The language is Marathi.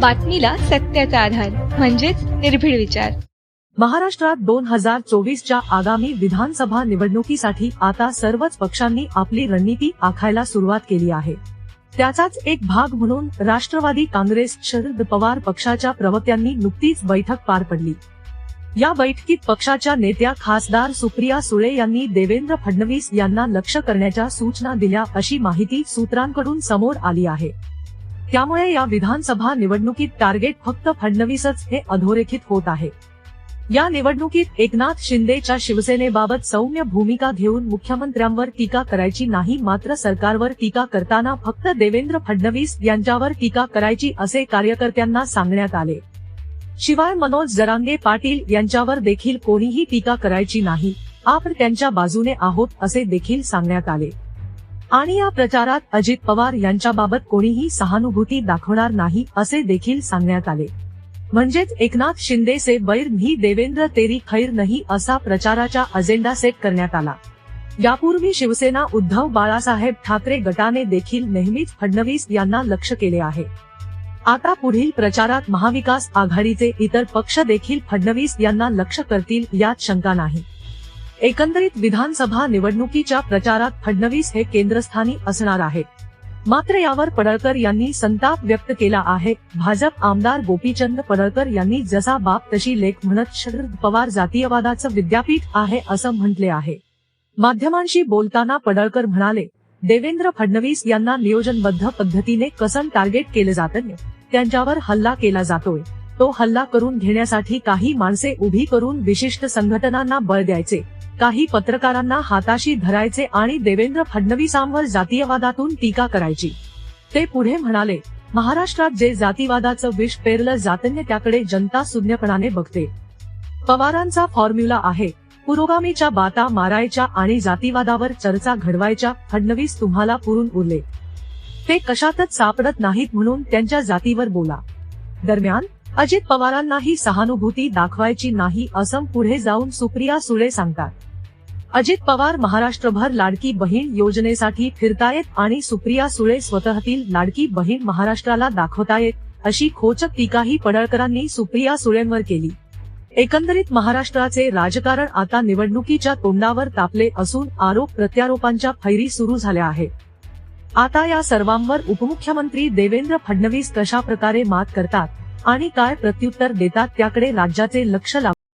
बातमीला सत्याचा आधार म्हणजेच निर्भीड विचार. महाराष्ट्रात दोन हजार चोवीसच्या आगामी विधानसभा निवडणुकीसाठी आता सर्वच पक्षांनी आपली रणनीती आखायला सुरुवात केली आहे. त्याचाच एक भाग म्हणून राष्ट्रवादी काँग्रेस शरद पवार पक्षाच्या प्रवक्त्यांनी नुकतीच बैठक पार पडली. या बैठकीत पक्षाच्या नेत्या खासदार सुप्रिया सुळे यांनी देवेंद्र फडणवीस यांना लक्ष करण्याच्या सूचना दिल्या अशी माहिती सूत्रांकडून समोर आली आहे. त्यामुळे या विधानसभा निवडणुकीत टार्गेट फक्त फडणवीसच हे अधोरेखित होत आहे. या निवडणुकीत एकनाथ शिंदेच्या शिवसेनेबाबत सौम्य भूमिका घेऊन मुख्यमंत्र्यांवर टीका करायची नाही मात्र सरकारवर टीका करताना फक्त देवेंद्र फडणवीस यांच्यावर टीका करायची असे कार्यकर्त्यांना सांगण्यात आले. शिवाय मनोज जरांगे पाटील यांच्यावर देखील कोणीही टीका करायची नाही. आपण त्यांच्या बाजूने आहोत असे देखील सांगण्यात आले. आणि या प्रचारात अजित पवार यांच्याबाबत कोणीही सहानुभूती दाखवणार नाही असे देखील सांगण्यात आले. म्हणजेच एकनाथ शिंदे से बैर ही देवेंद्र तेरी खैर नाही असा प्रचाराचा अजेंडा सेट करण्यात आला. यापूर्वी शिवसेना उद्धव बाळासाहेब ठाकरे गटाने देखील नेहमीच फडणवीस यांना लक्ष केले आहे. आता पुढील प्रचारात महाविकास आघाडीचे इतर पक्ष देखील फडणवीस यांना लक्ष करतील यात शंका नाही. एकंदरीत विधानसभा निवडणुकीच्या प्रचारात फडणवीस हे केंद्रस्थानी असणार आहेत. मात्र यावर पडळकर यांनी संताप व्यक्त केला आहे. भाजप आमदार गोपीचंद पडळकर यांनी जसा बाप तशी लेख म्हणत शरद पवार जातीयवादाचं विद्यापीठ आहे असं म्हटले आहे. माध्यमांशी बोलताना पडळकर म्हणाले देवेंद्र फडणवीस यांना नियोजनबद्ध पद्धतीने कसं टार्गेट केलं जातं? त्यांच्यावर हल्ला केला जातोय. तो हल्ला करून घेण्यासाठी काही माणसे उभी करून विशिष्ट संघटनांना बळ द्यायचे. काही पत्रकारांना हाताशी धरायचे आणि देवेंद्र फडणवीसांवर जातीयवादातून टीका करायची. ते पुढे म्हणाले महाराष्ट्रात जे जातीवादाचं विष पेरलं जातन्य त्याकडे जनता शून्यपणाने बघते. पवारांचा फॉर्म्युला आहे पुरोगामीच्या बाता मारायच्या आणि जातीवादावर चर्चा घडवायच्या फडणवीस तुम्हाला पुरून उरले. ते कशातच सापडत नाहीत म्हणून त्यांच्या जातीवर बोला. दरम्यान अजित पवारांनाही सहानुभूती दाखवायची नाही असं पुढे जाऊन सुप्रिया सुळे सांगतात. अजित पवार महाराष्ट्रभर लाडकी बहीण योजनेसाठी फिरतायत आणि सुप्रिया सुळे स्वतःतील लाडकी बहीण महाराष्ट्राला दाखवतायत अशी खोचक टीकाही पडळकरांनी सुप्रिया सुळेंवर केली. एकंदरीत महाराष्ट्राचे राजकारण आता निवडणुकीच्या तोंडावर तापले असून आरोप प्रत्यारोपांच्या फैरी सुरू झाल्या आहेत. आता या सर्वांवर उपमुख्यमंत्री देवेंद्र फडणवीस कशा प्रकारे मात करतात आणि काय प्रत्युत्तर देतात त्याकडे राज्याचे लक्ष लागू